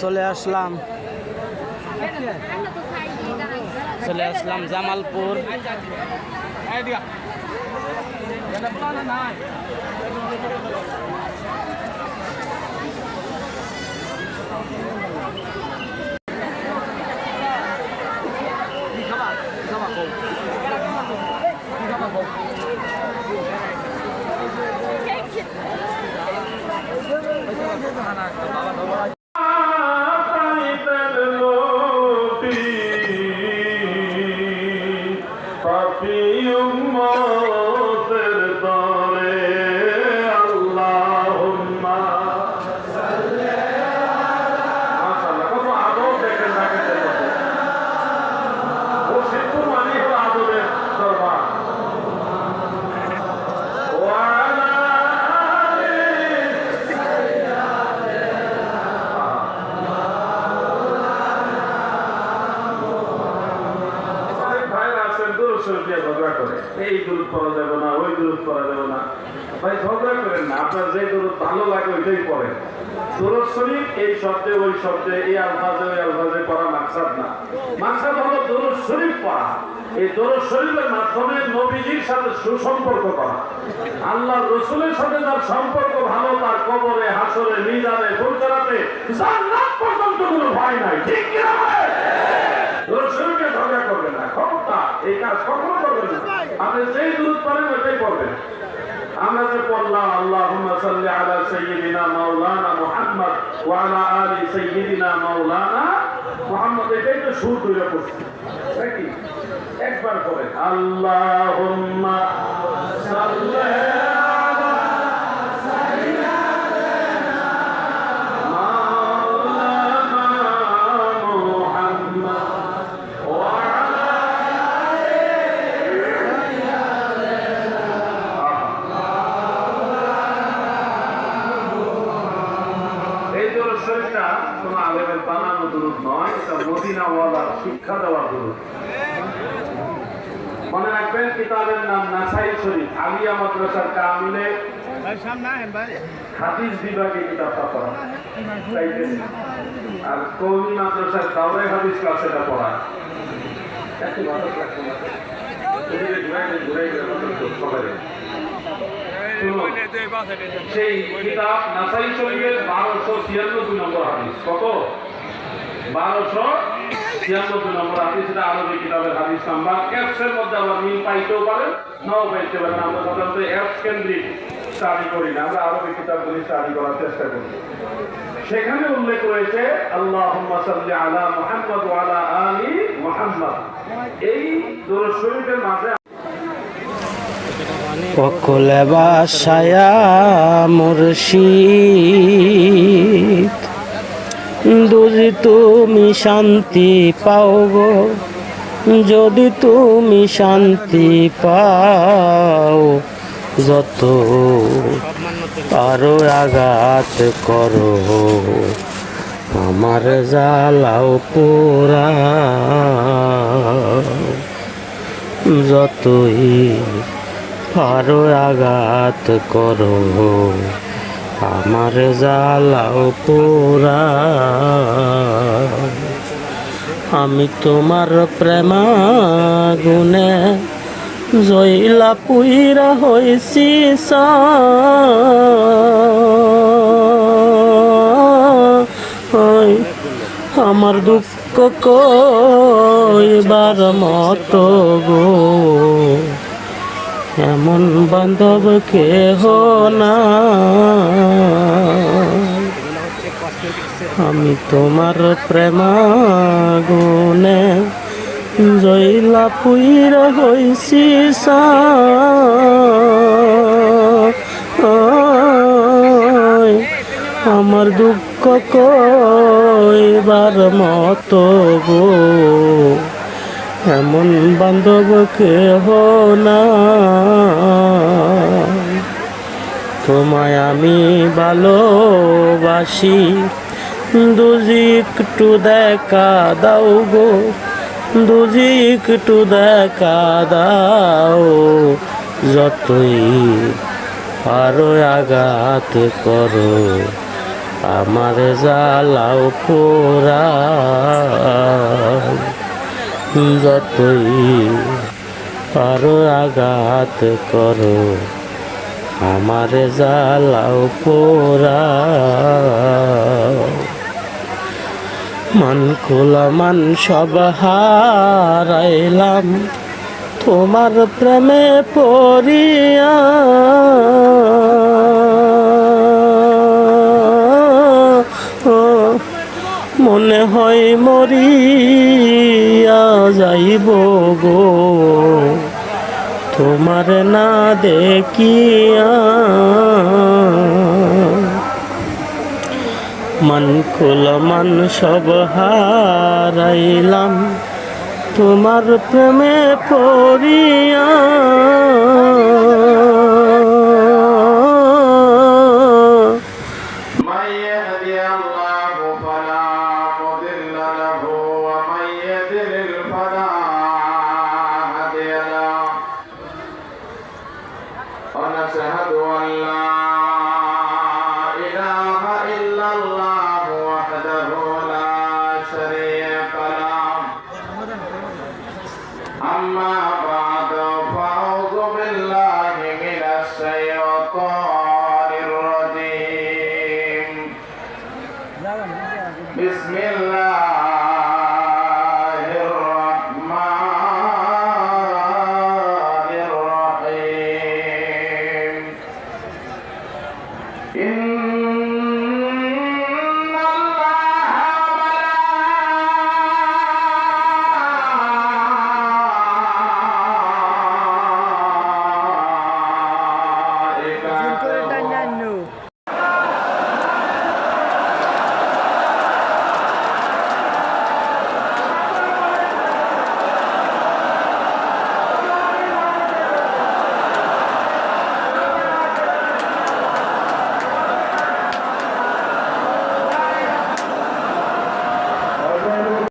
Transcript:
চলে আসলাম। চলে আসলাম জামালপুর। অনেক দূর দিয়ে ঝগড়া করে, এই দূর করা যাবে না, ওই দূর করা যাবে না। ভাই, ঝগড়া করেন না, আপনার যে দূর ভালো লাগে ওইটাই পড়েন দূরত শরীফ, এই শব্দে, ওই শব্দে, এই আলফাজে, ওই আলফাজে পড়া মাকসাদ না। মাকসাদ হলো দরুদ শরীফ পড়া। এই দরুদ শরীফের মাধ্যমে নবীজির সাথে সুসম্পর্ক করা। আল্লাহ রসুলের সাথে যার সম্পর্ক ভালো, তার কবরে, হাসরে, মিজানে ফুলচরাতে জান্নাত পর্যন্ত কোনো ভয় নাই। ঠিক কিনা বলেন? রসুলকে ঝগড়া করবে না ক্ষমতা এই কাজ কখনো করবেন আপনি যেই দূর করেন ওটাই করবেন আমরা যে পড়লাম, আল্লাহুম্মা সাল্লি আলা সাইয়্যিদিনা মাওলানা মুহাম্মদ ওয়া আলা আলি মাওলানা মুহাম্মদ। এটাই তো সুর তৈরি করছে নাকি একবার করেন আল্লাহুম্মা সাল্লি দরুদ শরীফটা কোন আলেমের বানানো দরুদ নয়, এটা মদিনাওয়ালার শিক্ষা দেওয়া দরুদ। মনে রাখবেন, কিতাবের নাম নাসাই শরীফ, আলিয়া মাদ্রাসার কামিলে হাদিস বিভাগে কিতাবটা পড়া। আর কৌমি মাদ্রাসার দাওরে হাদিস ক্লাস এটা পড়া এত ভালো সবাই শুনুন সেই কিতাব নাসাই শরীফের বারোশো ছিয়ানব্বই নম্বর হাদিস। কত? বারোশো ছিয়ানব্বই নম্বর হাদিস এটা আরবি কিতাবের হাদিস নাম্বার। অ্যাপসের মধ্যে আবার মিল পাইতেও পারেন নাও পাইতে পারেন। আমরা সাধারণত অ্যাপস কেন্দ্রিক স্টাডি করি না আমরা আরবি কিতাবগুলি স্টাডি করার চেষ্টা করি। সেখানে উল্লেখ রয়েছে আল্লাহ সাল্লি আলা মুহাম্মদ আলা আলি মুহাম্মদ। এই শরীফের মাঝে অকলে বাসায়া মুর্শিদ। যদি তুমি শান্তি পাও গো, যদি তুমি শান্তি পাও, যত আরও আঘাত করো, আমার জ্বালাও পোড়া। যতই আরও আঘাত করো। আমার জ্বালাও পোড়া। আমি তোমার প্রেমাগুনে জয়লা পুইরা হয়েছি। আমার দুঃখ কইবার মতো গো। এমন বান্ধব কেহ না আমি তোমার প্রেমাগুনে জয়লা পুইর হইছি। আমার দুঃখ কইবার মতো গো এমন বান্ধব কেহ না তোমায় আমি ভালোবাসি দুজি একটু দেখা দাও গো দুজি একটু দেখা দাও, যতই আরও আঘাত করো, আমার জ্বালাও পোড়া। যতই আরও আঘাত করো। আমার জ্বালাও পোড়া। মান খোলা, মান সব হারাইলাম। তোমার প্রেমে পড়িয়া। মনে হয় মরিয়া যাইব গো। তোমার না দেখিয়া মন কুল মন সব হারাইলাম। তোমার প্রেমে পড়িয়া أشهد أن لا إله إلا الله وحده لا شريك له أما بعد فأعوذ بالله